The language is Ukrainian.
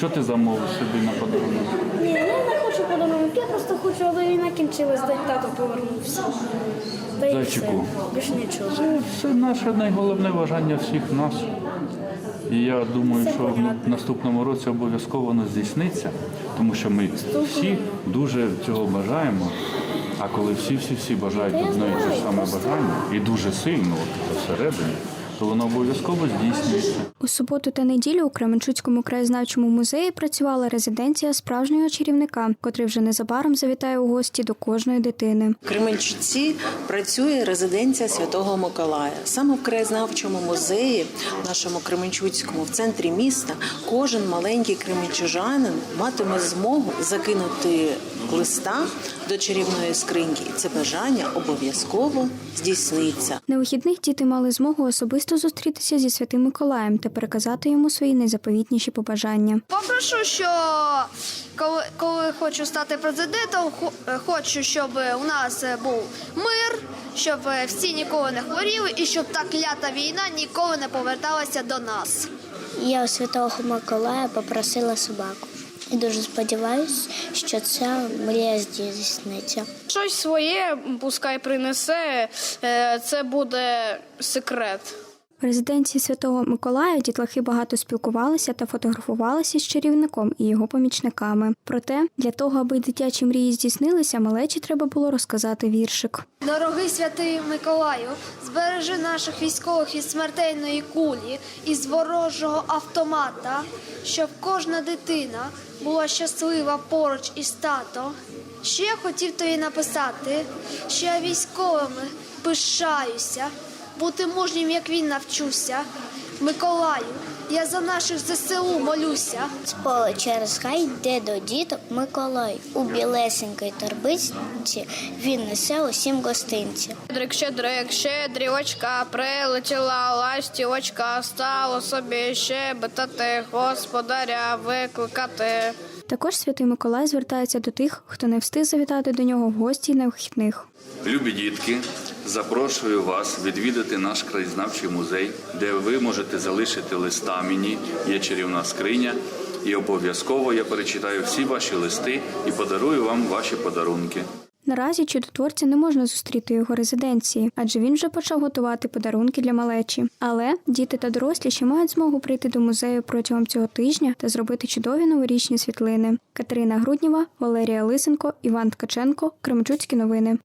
Що ти замовив собі на подарунок? Ні, я не хочу подарунок, я просто хочу, аби війна кінчилась, дай тато повернувся. Та й все. Зайчику. Більше нічого. Це, це наше найголовне бажання всіх нас. І я думаю, Все що в понятно. наступному році обов'язково воно здійсниться, тому що ми всі дуже цього бажаємо. А коли всі-всі-всі бажають одне і те ж саме бажання, і дуже сильно от, всередині, то воно обов'язково здійснюється. У суботу та неділю у Кременчуцькому краєзнавчому музеї працювала резиденція справжнього чарівника, котрий вже незабаром завітає у гості до кожної дитини. В Кременчуці працює резиденція Святого Миколая. Саме в краєзнавчому музеї, в нашому Кременчуцькому, в центрі міста, кожен маленький кременчужанин матиме змогу закинути листа до чарівної скриньки, і це бажання обов'язково здійсниться. На вихідних діти мали змогу особисто зустрітися зі святим Миколаєм та переказати йому свої найзаповітніші побажання. Попрошу, що коли, коли хочу стати президентом, е, хочу, щоб у нас е, був мир, щоб е, всі ніколи не хворіли і щоб та клята війна ніколи не поверталася до нас. Я у Святого Миколая попросила собаку. І дуже сподіваюся, що ця мрія здійсниться. Щось своє пускай принесе, е, це буде секрет. В резиденції святого Миколая дітлахи багато спілкувалися та фотографувалися з чарівником і його помічниками. Проте для того, аби дитячі мрії здійснилися, малечі треба було розказати віршик. Дорогий святий Миколаю, збережи наших військових від смертельної кулі і з ворожого автомата, щоб кожна дитина була щаслива поруч із тато. Ще я хотів тобі написати, що я військовими пишаюся, бути мужнім, як він навчуся. Миколаю, я за наших ЗСУ молюся. З поля через хай йде до діток Миколай. У білесенькій торбиці він несе усім гостинці. Щедрик, щедрик, щедрівочка, прилетіла ластівочка, стало собі ще битати, господаря викликати. Також святий Миколай звертається до тих, хто не встиг завітати до нього в гості на вихідних. Любі дітки, запрошую вас відвідати наш краєзнавчий музей, де ви можете залишити листа мені, є чарівна скриня. І обов'язково я перечитаю всі ваші листи і подарую вам ваші подарунки. Наразі чудотворця не можна зустріти його резиденції, адже він вже почав готувати подарунки для малечі. Але діти та дорослі ще мають змогу прийти до музею протягом цього тижня та зробити чудові новорічні світлини. Катерина Грудніва, Валерія Лисенко, Іван Ткаченко, Кременчуцькі новини.